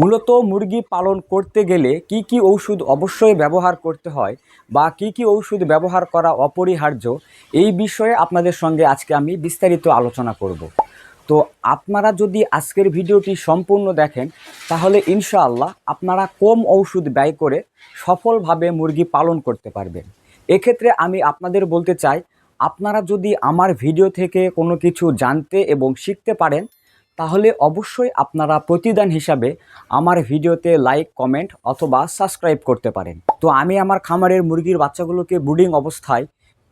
মূলত মুরগি পালন করতে গেলে কি কি ঔষধ অবশ্যই ব্যবহার করতে হয় বা কি কি ঔষধ ব্যবহার করা অপরিহার্য, এই বিষয়ে আপনাদের সঙ্গে আজকে আমি বিস্তারিত আলোচনা করব। তো আপনারা যদি আজকের ভিডিওটি সম্পূর্ণ দেখেন, তাহলে ইনশাআল্লাহ আপনারা কম ঔষধ ব্যয় করে সফলভাবে মুরগি পালন করতে পারবেন। এক্ষেত্রে আমি আপনাদের বলতে চাই, আপনারা যদি আমার ভিডিও থেকে কোনো কিছু জানতে এবং শিখতে পারেন তাহলে অবশ্যই আপনারা প্রতিদান হিসাবে আমার ভিডিওতে লাইক কমেন্ট অথবা সাবস্ক্রাইব করতে পারেন। তো আমি আমার খামারের মুরগির বাচ্চাগুলোকে ব্রুডিং অবস্থায়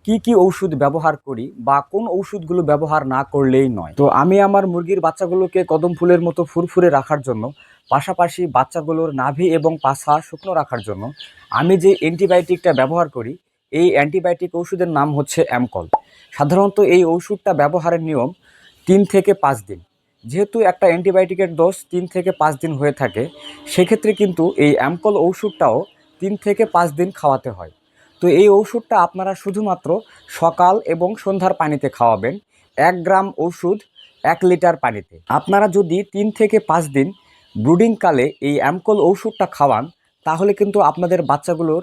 কি কি ঔষধ ব্যবহার করি বা কোন ঔষধগুলো ব্যবহার না করলেই নয়। তো আমি আমার মুরগির বাচ্চাগুলোকে কদম ফুলের মতো ফুরফুরে রাখার জন্য, পাশাপাশি বাচ্চাগুলোর নাভি এবং পাছা শুকনো রাখার জন্য, আমি যে অ্যান্টিবায়োটিকটা ব্যবহার করি, এই অ্যান্টিবায়োটিক ওষুধের নাম হচ্ছে অ্যামকল সাধারণত এই ওষুধটা ব্যবহারের নিয়ম তিন থেকে পাঁচ দিন। যেহেতু একটা অ্যান্টিবায়োটিকের ডোজ তিন থেকে পাঁচ দিন হয়ে থাকে, সেক্ষেত্রে কিন্তু এই অ্যামকল ওষুধটাও তিন থেকে পাঁচ দিন খাওয়াতে হয়। তো এই ওষুধটা আপনারা শুধুমাত্র সকাল এবং সন্ধ্যার পানিতে খাওয়াবেন, এক গ্রাম ওষুধ এক লিটার পানিতে। আপনারা যদি তিন থেকে পাঁচ দিন ব্রুডিংকালে এই অ্যামকল ওষুধটা খাওয়ান, তাহলে কিন্তু আপনাদের বাচ্চাগুলোর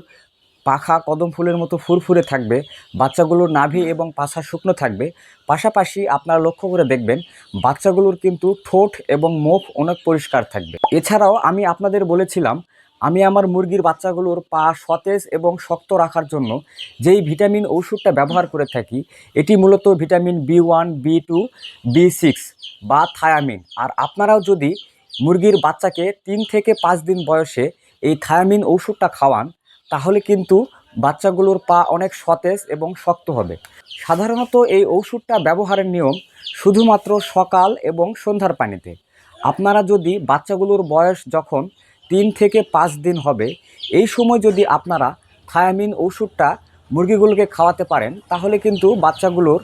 পাখা কদম ফুলের মতো ফুরফুরে থাকবে, বাচ্চাগুলোর নাভি এবং পাছা শুকনো থাকবে। পাশাপাশি আপনারা লক্ষ্য করে দেখবেন, বাচ্চাগুলোর কিন্তু ঠোঁট এবং মুখ অনেক পরিষ্কার থাকবে। এছাড়াও আমি আপনাদের বলেছিলাম, আমি আমার মুরগির বাচ্চাগুলোর পা সতেজ এবং শক্ত রাখার জন্য যেই ভিটামিন ওষুধটা ব্যবহার করে থাকি, এটি মূলত vitamin B one, B two, B six বা থায়ামিন। আর আপনারাও যদি মুরগির বাচ্চাকে তিন থেকে পাঁচ দিন বয়সে এই থায়ামিন ওষুধটা খাওয়ান তাহলে কিন্তু বাচ্চাগুলোর পা অনেক সতেজ এবং শক্ত হবে। সাধারণত এই ওষুধটা ব্যবহারের নিয়ম শুধুমাত্র সকাল এবং সন্ধ্যার পানিতে। আপনারা যদি বাচ্চাগুলোর বয়স যখন তিন থেকে পাঁচ দিন হবে, এই সময় যদি আপনারা থায়ামিন ওষুধটা মুরগিগুলোকে খাওয়াতে পারেন, তাহলে কিন্তু বাচ্চাগুলোর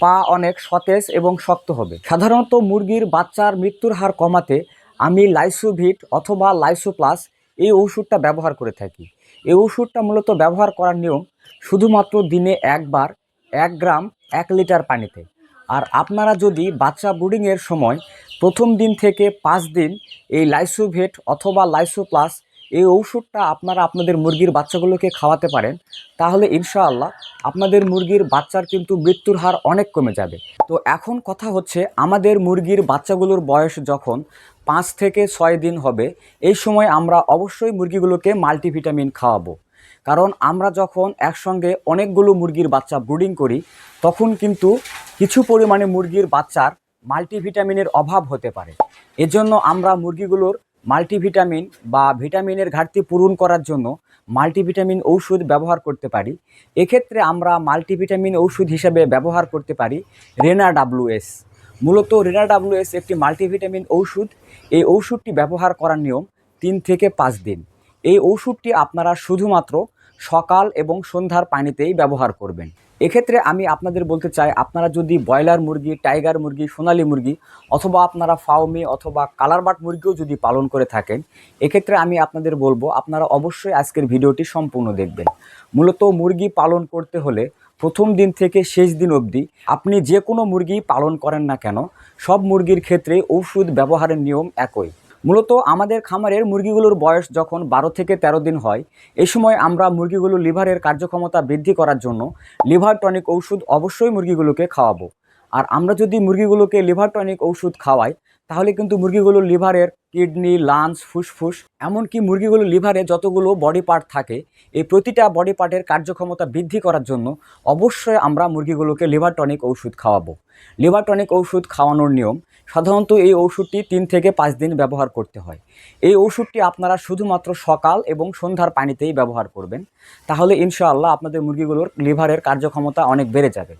পা অনেক সতেজ এবং শক্ত হবে। সাধারণত মুরগির বাচ্চার মৃত্যুর হার কমাতে আমি লাইসোভিট অথবা লাইসোপ্লাস এই ওষুধটা ব্যবহার করে থাকি। এই ওষুধটা মূলত ব্যবহার করার নিয়ম শুধুমাত্র দিনে একবার, এক গ্রাম, এক লিটার পানিতে। আর আপনারা যদি বাচ্চা ব্রুডিংয়ের সময় প্রথম দিন থেকে পাঁচ দিন এই লাইসোভেট অথবা লাইসোপ্লাস এই ঔষধটা আপনারা আপনাদের মুরগির বাচ্চাগুলোকে খাওয়াতে পারেন, তাহলে ইনশাআল্লাহ আপনাদের মুরগির বাচ্চার কিন্তু মৃত্যুর হার অনেক কমে যাবে। তো এখন কথা হচ্ছে আমাদের মুরগির বাচ্চাগুলোর বয়স যখন পাঁচ থেকে ছয় দিন হবে, এই সময় আমরা অবশ্যই মুরগিগুলোকে মাল্টিভিটামিন খাওয়াবো। কারণ আমরা যখন একসঙ্গে অনেকগুলো মুরগির বাচ্চা ব্রুডিং করি, তখন কিন্তু কিছু পরিমাণে মুরগির বাচ্চার মাল্টিভিটামিনের অভাব হতে পারে। এজন্য আমরা মুরগিগুলোর মাল্টিভিটামিন বা ভিটামিনের ঘাটতি পূরণ করার জন্য মাল্টিভিটামিন ঔষধ ব্যবহার করতে পারি। এক্ষেত্রে আমরা মাল্টিভিটামিন ঔষধ হিসেবে ব্যবহার করতে পারি রেনা ডাব্লুএস মূলত রেনা ডাব্লুএস একটি মাল্টিভিটামিন ঔষধ। এই ঔষধটি ব্যবহার করার নিয়ম তিন থেকে পাঁচ দিন। এই ঔষধটি আপনারা শুধুমাত্র সকাল এবং সন্ধ্যার পানিতেই ব্যবহার করবেন। এক্ষেত্রে আমি আপনাদের বলতে চাই, আপনারা যদি ব্রয়লার মুরগি, টাইগার মুরগি, সোনালী মুরগি অথবা আপনারা ফাউমি অথবা কালারবাট মুরগিও যদি পালন করে থাকেন, এক্ষেত্রে আমি আপনাদের বলব, আপনারা অবশ্যই আজকের ভিডিওটি সম্পূর্ণ দেখবেন। মূলত মুরগি পালন করতে হলে প্রথম দিন থেকে শেষ দিন অবধি আপনি যে কোনো মুরগি পালন করেন না কেন, সব মুরগির ক্ষেত্রে ঔষধ ব্যবহারের নিয়ম একই। মূলত আমাদের খামারের মুরগিগুলোর বয়স যখন বারো থেকে ১৩ দিন হয় এই সময় আমরা মুরগিগুলোর লিভারের কার্যক্ষমতা বৃদ্ধি করার জন্য লিভার টনিক ঔষধ অবশ্যই মুরগিগুলোকে খাওয়াবো। আর আমরা যদি মুরগিগুলোকে লিভার টনিক ঔষধ খাওয়াই, তাহলে কিন্তু মুরগিগুলোর লিভারের কিডনি, লাংস, ফুসফুস, এমনকি মুরগিগুলো লিভারে যতগুলো বডি পার্ট থাকে, এই প্রতিটা বডি পার্টের কার্যক্ষমতা বৃদ্ধি করার জন্য অবশ্যই আমরা মুরগিগুলোকে লিভার টনিক ঔষধ খাওয়াবো। লিভার টনিক ঔষধ খাওয়ানোর নিয়ম সাধারণত এই ওষুধটি তিন থেকে পাঁচ দিন ব্যবহার করতে হয়। এই ওষুধটি আপনারা শুধুমাত্র সকাল এবং সন্ধ্যার পানিতেই ব্যবহার করবেন। তাহলে ইনশাআল্লাহ আপনাদের মুরগিগুলোর লিভারের কার্যক্ষমতা অনেক বেড়ে যাবে।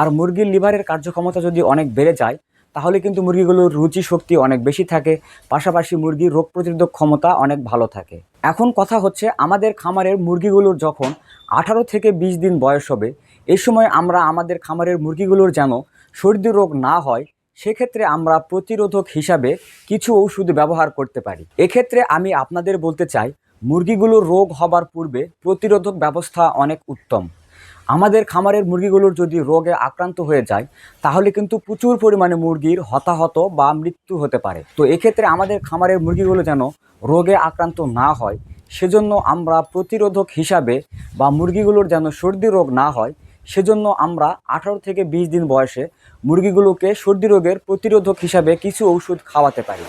আর মুরগির লিভারের কার্যক্ষমতা যদি অনেক বেড়ে যায় তাহলে কিন্তু মুরগিগুলোর রুচি শক্তি অনেক বেশি থাকে, পাশাপাশি মুরগির রোগ প্রতিরোধক ক্ষমতা অনেক ভালো থাকে। এখন কথা হচ্ছে আমাদের খামারের মুরগিগুলোর যখন আঠারো থেকে বিশ দিন বয়স হবে এই সময় আমরা আমাদের খামারের মুরগিগুলোর যেন সর্দি রোগ না হয়, সেক্ষেত্রে আমরা প্রতিরোধক হিসাবে কিছু ঔষধ ব্যবহার করতে পারি। এক্ষেত্রে আমি আপনাদের বলতে চাই, মুরগিগুলোর রোগ হবার পূর্বে প্রতিরোধক ব্যবস্থা অনেক উত্তম। আমাদের খামারের মুরগিগুলোর যদি রোগে আক্রান্ত হয়ে যায়, তাহলে কিন্তু প্রচুর পরিমাণে মুরগির হতাহত বা মৃত্যু হতে পারে। তো এক্ষেত্রে আমাদের খামারের মুরগিগুলো যেন রোগে আক্রান্ত না হয়, সেজন্য আমরা প্রতিরোধক হিসাবে বা মুরগিগুলোর যেন সর্দি রোগ না হয়, সেজন্য আমরা আঠারো থেকে বিশ দিন বয়সে মুরগিগুলোকে সর্দি রোগের প্রতিরোধক হিসাবে কিছু ওষুধ খাওয়াতে পারি।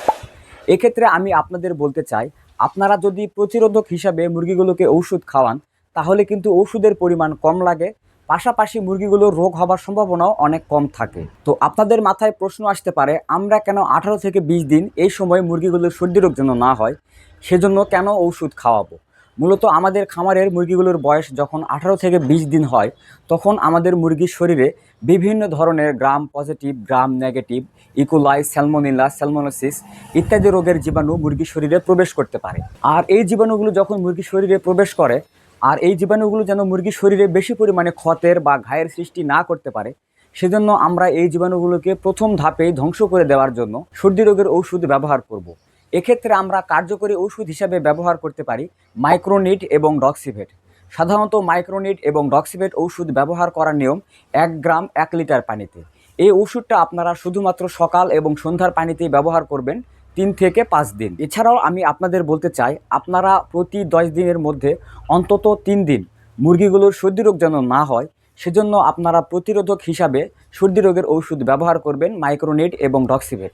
এক্ষেত্রে আমি আপনাদের বলতে চাই, আপনারা যদি প্রতিরোধক হিসাবে মুরগিগুলোকে ওষুধ খাওয়ান তাহলে কিন্তু ওষুধের পরিমাণ কম লাগে। পাশাপাশি মুরগিগুলোর রোগ হবার সম্ভাবনাও অনেক কম থাকে। তো আপনাদের মাথায় প্রশ্ন আসতে পারে, আমরা কেন আঠারো থেকে বিশ দিন এই সময় মুরগিগুলোর সর্দি রোগ যেন না হয়, সেজন্য কেন ওষুধ খাওয়াবো? মূলত আমাদের খামারের মুরগিগুলোর বয়স যখন আঠারো থেকে বিশ দিন হয়, তখন আমাদের মুরগির শরীরে বিভিন্ন ধরনের gram positive, gram negative, E coli, salmonella, salmonellosis ইত্যাদি রোগের জীবাণু মুরগির শরীরে প্রবেশ করতে পারে। আর এই জীবাণুগুলো যখন মুরগির শরীরে প্রবেশ করে আর এই জীবাণুগুলো যেন মুরগির শরীরে বেশি পরিমাণে ক্ষতের বা ঘায়ের সৃষ্টি না করতে পারে, সেজন্য আমরা এই জীবাণুগুলোকে প্রথম ধাপেই ধ্বংস করে দেওয়ার জন্য সর্দি রোগের ঔষধ ব্যবহার করব। এক্ষেত্রে আমরা কার্যকরী ওষুধ হিসাবে ব্যবহার করতে পারি মাইক্রোনিট এবং ডক্সিভেট সাধারণত মাইক্রোনিট এবং ডক্সিভেট ওষুধ ব্যবহার করার নিয়ম এক গ্রাম এক লিটার পানিতে এই ওষুধটা আপনারা শুধুমাত্র সকাল এবং সন্ধ্যার পানিতেই ব্যবহার করবেন তিন থেকে পাঁচ দিন। এছাড়াও আমি আপনাদের বলতে চাই, আপনারা প্রতি দশ দিনের মধ্যে অন্তত তিন দিন মুরগিগুলোর সর্দি রোগ যেন না হয়, সেজন্য আপনারা প্রতিরোধক হিসাবে সর্দি রোগের ঔষধ ব্যবহার করবেন, মাইক্রোনেট এবং ডক্সিভেট।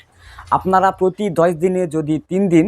আপনারা প্রতি দশ দিনে যদি তিন দিন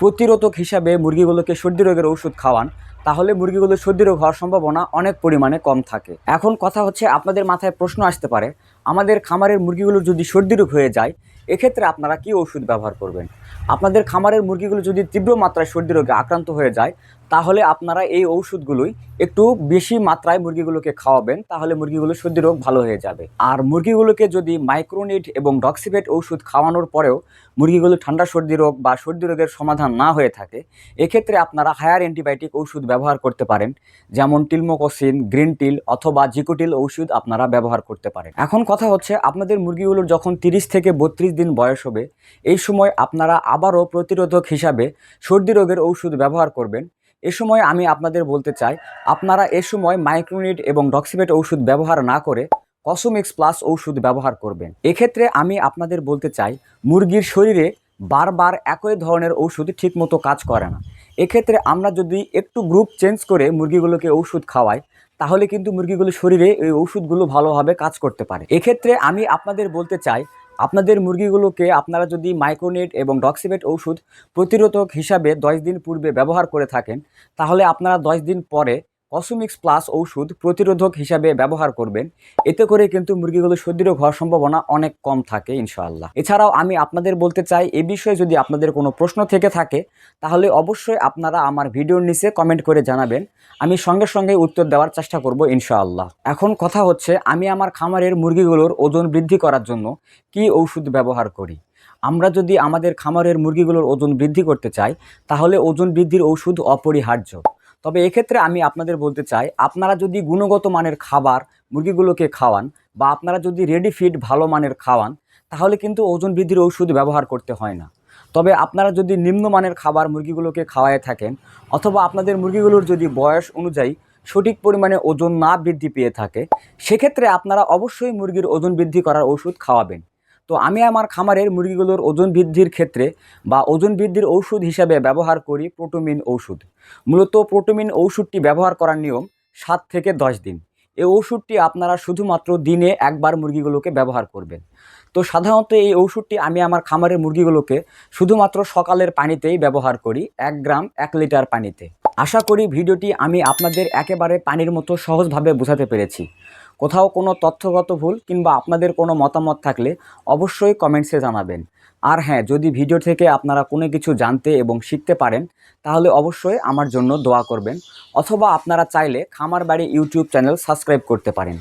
প্রতিরোধক হিসাবে মুরগিগুলোকে সর্দি রোগের ওষুধ খাওয়ান, তাহলে মুরগিগুলোর সর্দি রোগ হওয়ার সম্ভাবনা অনেক পরিমাণে কম থাকে। এখন কথা হচ্ছে, আপনাদের মাথায় প্রশ্ন আসতে পারে, আমাদের খামারের মুরগিগুলোর যদি সর্দি রোগ হয়ে যায় এক্ষেত্রে আপনারা কি ওষুধ ব্যবহার করবেন? আপনাদের খামারের মুরগিগুলো যদি তীব্র মাত্রায় সর্দি রোগে আক্রান্ত হয়ে যায় তাহলে আপনারা এই ঔষধগুলোই একটু বেশি মাত্রায় মুরগিগুলোকে খাওয়াবেন, তাহলে মুরগিগুলো সর্দি রোগ ভালো হয়ে যাবে। আর মুরগিগুলোকে যদি মাইক্রোনিট এবং ডক্সিভেট ওষুধ খাওয়ানোর পরেও মুরগিগুলো ঠান্ডা সর্দি রোগ বা সর্দি রোগের সমাধান না হয়ে থাকে, এক্ষেত্রে আপনারা হায়ার অ্যান্টিবায়োটিক ওষুধ ব্যবহার করতে পারেন, যেমন টিলমোকোসিন, গ্রিন টিল অথবা জিকোটিল ওষুধ আপনারা ব্যবহার করতে পারেন। এখন কথা হচ্ছে, আপনাদের মুরগিগুলোর যখন তিরিশ থেকে বত্রিশ দিন বয়স হবে, এই সময় আপনারা আবারও প্রতিরোধক হিসাবে সর্দি রোগের ঔষধ ব্যবহার করবেন এ সময় আমি আপনাদের বলতে চাই, আপনারা এ সময় মাইক্রোনিট এবং ডক্সিভেট ঔষধ ব্যবহার না করে কসোমিক্স প্লাস ঔষধ ব্যবহার করবেন। এক্ষেত্রে আমি আপনাদের বলতে চাই, মুরগির শরীরে বারবার একই ধরনের ওষুধ ঠিকমতো কাজ করে না। এক্ষেত্রে আমরা যদি একটু গ্রুপ চেঞ্জ করে মুরগিগুলোকে ওষুধ খাওয়াই, তাহলে কিন্তু মুরগিগুলোর শরীরে এই ওষুধগুলো ভালোভাবে কাজ করতে পারে। এক্ষেত্রে আমি আপনাদের বলতে চাই আপনাদের মুরগিগুলোকে আপনারা যদি মাইক্রোনেট এবং ডক্সিবেট ওষুধ প্রতিরোধক হিসাবে দশ দিন পূর্বে ব্যবহার করে থাকেন, তাহলে আপনারা দশ দিন পরে কসমিক্স প্লাস ঔষধ প্রতিরোধক হিসাবে ব্যবহার করবেন। এতে করে কিন্তু মুরগিগুলো রোগ হওয়ার সম্ভাবনা অনেক কম থাকে, ইনশাআল্লাহ। এছাড়াও আমি আপনাদের বলতে চাই, এ বিষয়ে যদি আপনাদের কোনো প্রশ্ন থেকে থাকে, তাহলে অবশ্যই আপনারা আমার ভিডিওর নিচে কমেন্ট করে জানাবেন। আমি সঙ্গে সঙ্গে উত্তর দেওয়ার চেষ্টা করব, ইনশাআল্লাহ। এখন কথা হচ্ছে, আমি আমার খামারের মুরগিগুলোর ওজন বৃদ্ধি করার জন্য কি ঔষধ ব্যবহার করি? আমরা যদি আমাদের খামারের মুরগিগুলোর ওজন বৃদ্ধি করতে চাই, তাহলে ওজন বৃদ্ধির ঔষধ অপরিহার্য। তবে এক্ষেত্রে আমি আপনাদের বলতে চাই, আপনারা যদি গুণগত মানের খাবার মুরগিগুলোকে খাওয়ান বা আপনারা যদি রেডি ফিড ভালো মানের খাওয়ান, তাহলে কিন্তু ওজন বৃদ্ধির ওষুধ ব্যবহার করতে হয় না। তবে আপনারা যদি নিম্নমানের খাবার মুরগিগুলোকে খাওয়ায় থাকেন অথবা আপনাদের মুরগিগুলোর যদি বয়স অনুযায়ী সঠিক পরিমাণে ওজন না বৃদ্ধি পেয়ে থাকে, সেক্ষেত্রে আপনারা অবশ্যই মুরগির ওজন বৃদ্ধি করার ওষুধ খাওয়াবেন। তো আমি আমার খামারের মুরগিগুলোর ওজন বৃদ্ধির ক্ষেত্রে বা ওজন বৃদ্ধির ঔষধ হিসাবে ব্যবহার করি প্রোটোমিন ঔষধ। মূলত প্রোটোমিন ঔষধটি ব্যবহার করার নিয়ম সাত থেকে দশ দিন। এই ওষুধটি আপনারা শুধুমাত্র দিনে একবার মুরগিগুলোকে ব্যবহার করবেন। তো সাধারণত এই ওষুধটি আমি আমার খামারের মুরগিগুলোকে শুধুমাত্র সকালের পানিতেই ব্যবহার করি, এক গ্রাম, এক লিটার পানিতে। আশা করি ভিডিওটি আমি আপনাদের একেবারে পানির মতো সহজভাবে বোঝাতে পেরেছি। কোথাও কোনো তথ্যগত ভুল কিংবা আপনাদের কোনো মতামত থাকলে অবশ্যই কমেন্টসে জানাবেন। আর হ্যাঁ যদি ভিডিও থেকে আপনারা কোনো কিছু জানতে এবং শিখতে পারেন, তাহলে অবশ্যই আমার জন্য দোয়া করবেন। অথবা আপনারা চাইলে খামার বাড়ি ইউটিউব চ্যানেল সাবস্ক্রাইব করতে পারেন।